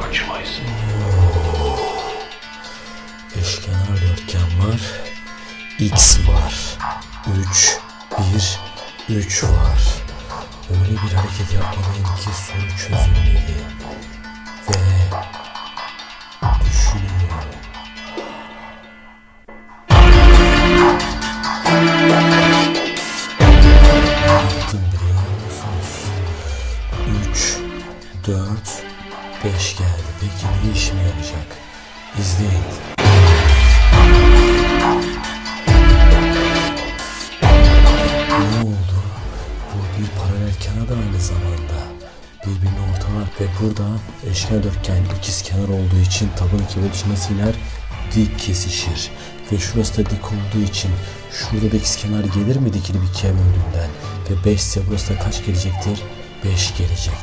choice. Eşkenar dörtgen var. X var. 3, 1, 3 var. Öyle bir hareket yapmalıyım ki soru çözülmeli. Ve düşünüyorum. Yaptım biliyor musunuz? 3, 4, 5 geldi. Peki ne işime yarayacak? İzleyin. Ne oldu? Bu bir paralel kenar da aynı zamanda. Birbirine ortalar ve burada eşkenar dörtgen ikiz kenar olduğu için taban iki bölü nasıl iner? Dik kesişir. Ve şurası da dik olduğu için şurada da ikiz kenar gelir mi dikili bir ikiye böldüğünden? Ve 5 ise burası da kaç gelecektir? 5 gelecek.